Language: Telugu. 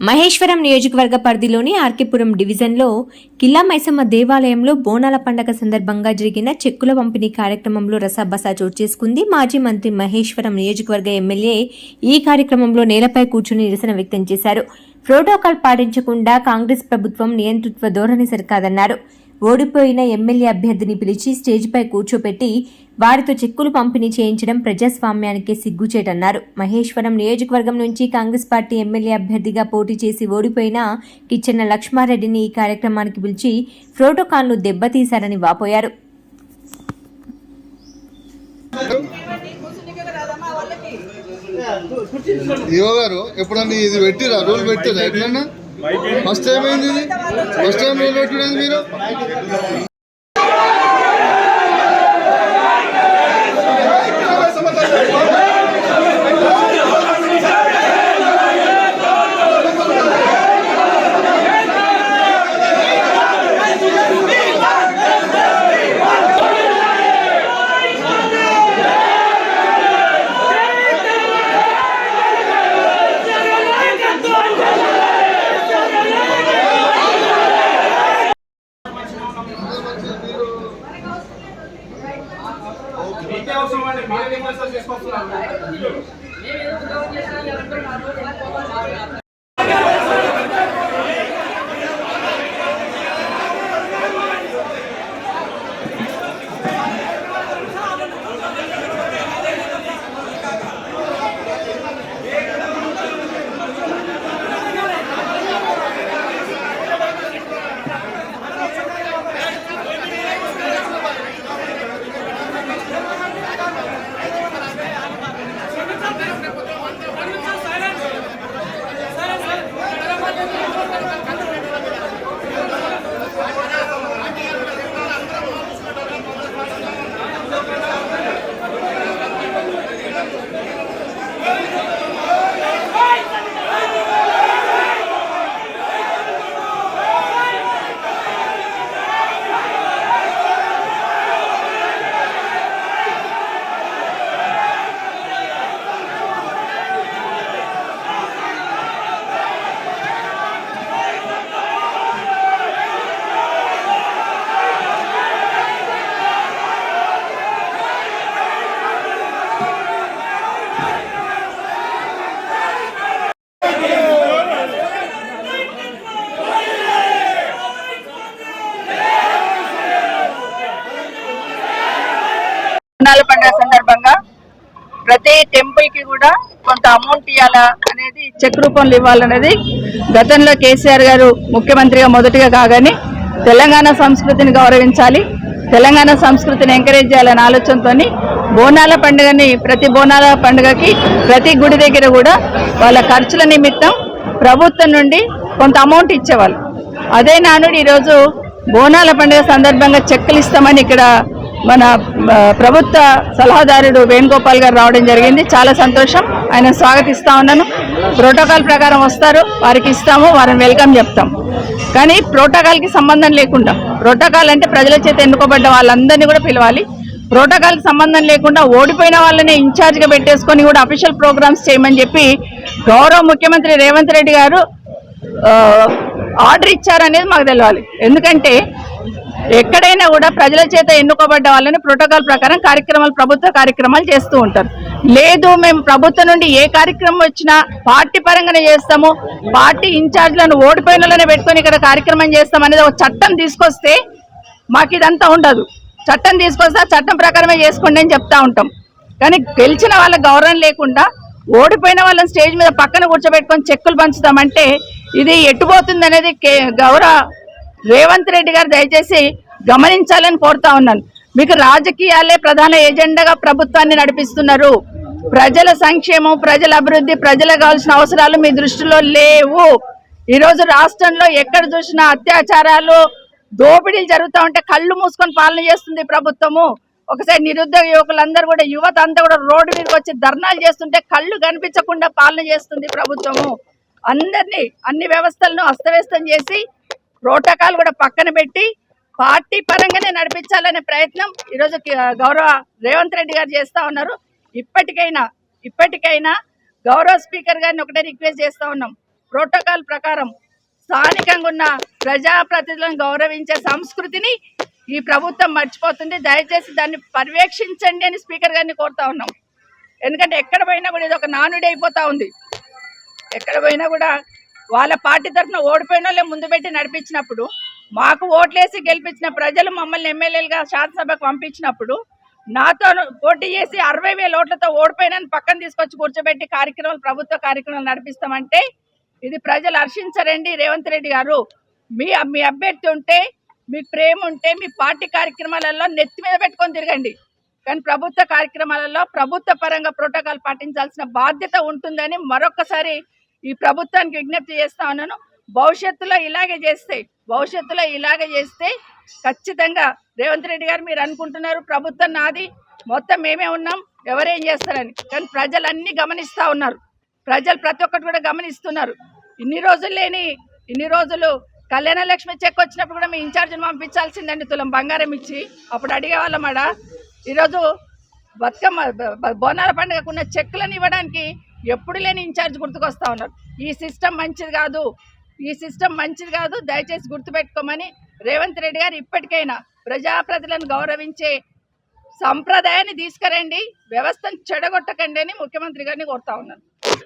మహేశ్వరం నియోజకవర్గ పరిధిలోని ఆర్కేపురం డివిజన్లో కిల్లా మైసమ్మ దేవాలయంలో బోనాల పండగ సందర్భంగా జరిగిన చెక్కుల పంపిణీ కార్యక్రమంలో రసాబసా చోటు చేసుకుంది. మాజీ మంత్రి మహేశ్వరం నియోజకవర్గ ఎమ్మెల్యే ఈ కార్యక్రమంలో నేలపై కూర్చుని నిరసన వ్యక్తం చేశారు. ప్రోటోకాల్ పాటించకుండా కాంగ్రెస్ ప్రభుత్వం నియంతృత్వ ధోరణి సరికాదన్నారు. ఓడిపోయిన ఎమ్మెల్యే అభ్యర్థిని పిలిచి స్టేజ్పై కూర్చోపెట్టి వారితో చెక్కులు పంపిణీ చేయించడం ప్రజాస్వామ్యానికి సిగ్గుచేటన్నారు. మహేశ్వరం నియోజకవర్గం నుంచి కాంగ్రెస్ పార్టీ ఎమ్మెల్యే అభ్యర్థిగా పోటీ చేసి ఓడిపోయిన కిచ్చెన్న లక్ష్మారెడ్డిని ఈ కార్యక్రమానికి పిలిచి ప్రోటోకాల్ను దెబ్బతీశారని వాపోయారు. ఎప్పుడన్నా ఇది పెట్టిరా? రూల్ పెట్టిరా? ఎట్లన్నా? ఫస్ట్ టైం ఏంది ఫస్ట్ టైం మీరు? అవసరం అండి బోనాల పండుగ సందర్భంగా ప్రతి టెంపుల్కి కూడా కొంత అమౌంట్ ఇవ్వాలా అనేది చెక్ రూపంలో ఇవ్వాలనేది గతంలో కేసీఆర్ గారు ముఖ్యమంత్రిగా మొదటిగా కాగానే తెలంగాణ సంస్కృతిని గౌరవించాలి తెలంగాణ సంస్కృతిని ఎంకరేజ్ చేయాలనే ఆలోచనతో బోనాల పండుగని ప్రతి బోనాల పండుగకి ప్రతి గుడి దగ్గర కూడా వాళ్ళ ఖర్చుల నిమిత్తం ప్రభుత్వం నుండి కొంత అమౌంట్ ఇచ్చేవాళ్ళు. అదే నానుడు ఈరోజు బోనాల పండుగ సందర్భంగా చెక్కులు ఇస్తామని ఇక్కడ మన ప్రభుత్వ సలహాదారుడు వేణుగోపాల్ గారు రావడం జరిగింది. చాలా సంతోషం. ఆయన స్వాగతిస్తా ఉన్నాను. ప్రోటోకాల్ ప్రకారం వస్తారు. వారికి ఇస్తాము. వారిని వెల్కమ్ చెప్తాం. కానీ ప్రోటోకాల్కి సంబంధం లేకుండా ప్రోటోకాల్ అంటే ప్రజల చేత ఎన్నుకోబడ్డ వాళ్ళందరినీ కూడా పిలవాలి. ప్రోటోకాల్కి సంబంధం లేకుండా ఓడిపోయిన వాళ్ళని ఇన్ఛార్జ్గా పెట్టేసుకొని కూడా అఫీషియల్ ప్రోగ్రామ్స్ చేయమని చెప్పి గౌరవ ముఖ్యమంత్రి రేవంత్ రెడ్డి గారు ఆర్డర్ ఇచ్చారనేది మాకు తెలవాలి. ఎందుకంటే ఎక్కడైనా కూడా ప్రజల చేత ఎన్నుకోబడ్డ వాళ్ళని ప్రోటోకాల్ ప్రకారం కార్యక్రమాలు ప్రభుత్వ కార్యక్రమాలు చేస్తూ ఉంటారు. లేదు మేము ప్రభుత్వం నుండి ఏ కార్యక్రమం వచ్చినా పార్టీ పరంగానే చేస్తాము. పార్టీ ఇన్ఛార్జ్లను ఓడిపోయిన వాళ్ళనే పెట్టుకొని ఇక్కడ కార్యక్రమం చేస్తాం అనేది ఒక చట్టం తీసుకొస్తే మాకు ఇదంతా ఉండదు. చట్టం తీసుకొస్తే చట్టం ప్రకారమే చేసుకోండి అని చెప్తా ఉంటాం. కానీ గెలిచిన వాళ్ళ గౌరవం లేకుండా ఓడిపోయిన వాళ్ళని స్టేజ్ మీద పక్కన కూర్చోబెట్టుకొని చెక్కులు పంచుతామంటే ఇది ఎట్టుపోతుంది అనేది కే- గౌరవ రేవంత్ రెడ్డి గారు దయచేసి గమనించాలని కోరుతా ఉన్నాను. మీకు రాజకీయాలే ప్రధాన ఎజెండాగా ప్రభుత్వాన్ని నడిపిస్తున్నారు. ప్రజల సంక్షేమం ప్రజల అభివృద్ధి ప్రజలకు కావాల్సిన అవసరాలు మీ దృష్టిలో లేవు. ఈరోజు రాష్ట్రంలో ఎక్కడ చూసినా అత్యాచారాలు దోపిడీలు జరుగుతూ ఉంటే కళ్ళు మూసుకొని పాలన చేస్తుంది ప్రభుత్వము. ఒకసారి నిరుద్యోగ యువకులందరూ కూడా యువత అంతా కూడా రోడ్డు మీదకి వచ్చి ధర్నాలు చేస్తుంటే కళ్ళు కనిపించకుండా పాలన చేస్తుంది ప్రభుత్వము. అందరినీ అన్ని వ్యవస్థలను అస్తవ్యస్తం చేసి ప్రోటోకాల్ కూడా పక్కన పెట్టి పార్టీ పరంగానే నడిపించాలనే ప్రయత్నం ఈరోజు గౌరవ రేవంత్ రెడ్డి గారు చేస్తా ఉన్నారు. ఇప్పటికైనా ఇప్పటికైనా గౌరవ స్పీకర్ గారిని ఒకటే రిక్వెస్ట్ చేస్తా ఉన్నాం. ప్రోటోకాల్ ప్రకారం స్థానికంగా ఉన్న ప్రజాప్రతినిధులను గౌరవించే సంస్కృతిని ఈ ప్రభుత్వం మర్చిపోతుంది. దయచేసి దాన్ని పర్యవేక్షించండి అని స్పీకర్ గారిని కోరుతా ఉన్నాం. ఎందుకంటే ఎక్కడ పోయినా కూడా ఇది ఒక నానుడి అయిపోతా ఉంది. ఎక్కడ పోయినా కూడా వాళ్ళ పార్టీ తరఫున ఓడిపోయిన వాళ్ళే ముందు పెట్టి నడిపించినప్పుడు మాకు ఓట్లేసి గెలిపించిన ప్రజలు మమ్మల్ని ఎమ్మెల్యేలుగా శాసనసభకు పంపించినప్పుడు నాతో పోటీ చేసి అరవై వేల ఓట్లతో ఓడిపోయిన పక్కన తీసుకొచ్చి కూర్చోబెట్టి కార్యక్రమాలు ప్రభుత్వ కార్యక్రమాలు నడిపిస్తామంటే ఇది ప్రజలు హర్షించరండి. రేవంత్ రెడ్డి గారు మీ మీ అభ్యర్థి ఉంటే మీ ప్రేమ ఉంటే మీ పార్టీ కార్యక్రమాలలో నెత్తి మీద పెట్టుకొని తిరగండి. కానీ ప్రభుత్వ కార్యక్రమాలలో ప్రభుత్వ పరంగా ప్రోటోకాల్ పాటించాల్సిన బాధ్యత ఉంటుందని మరొకసారి ఈ ప్రభుత్వానికి విజ్ఞప్తి చేస్తా ఉన్నాను భవిష్యత్తులో ఇలాగే చేస్తే భవిష్యత్తులో ఇలాగే చేస్తే ఖచ్చితంగా రేవంత్ రెడ్డి గారు మీరు అనుకుంటున్నారు ప్రభుత్వం నాది మొత్తం మేమే ఉన్నాం ఎవరేం చేస్తారని. కానీ ప్రజలు అన్ని గమనిస్తా ఉన్నారు. ప్రజలు ప్రతి ఒక్కటి కూడా గమనిస్తున్నారు. ఇన్ని రోజులు లేని ఇన్ని రోజులు కళ్యాణ లక్ష్మి చెక్ వచ్చినప్పుడు కూడా మీ ఇన్ఛార్జిని పంపించాల్సిందండి తులం బంగారం ఇచ్చి. అప్పుడు అడిగేవాళ్ళమాడ ఈరోజు బతుకమ్మ బోనాల పండుగకు ఉన్న చెక్కులను ఇవ్వడానికి ఎప్పుడు లేని ఇన్ఛార్జ్ గుర్తుకొస్తా ఉన్నారు. ఈ సిస్టమ్ మంచిది కాదు. ఈ సిస్టమ్ మంచిది కాదు. దయచేసి గుర్తుపెట్టుకోమని రేవంత్ రెడ్డి గారు ఇప్పటికైనా ప్రజాప్రతిలను గౌరవించే సంప్రదాయాన్ని తీసుకురండి. వ్యవస్థను చెడగొట్టకండి అని ముఖ్యమంత్రి గారిని కోరుతా ఉన్నారు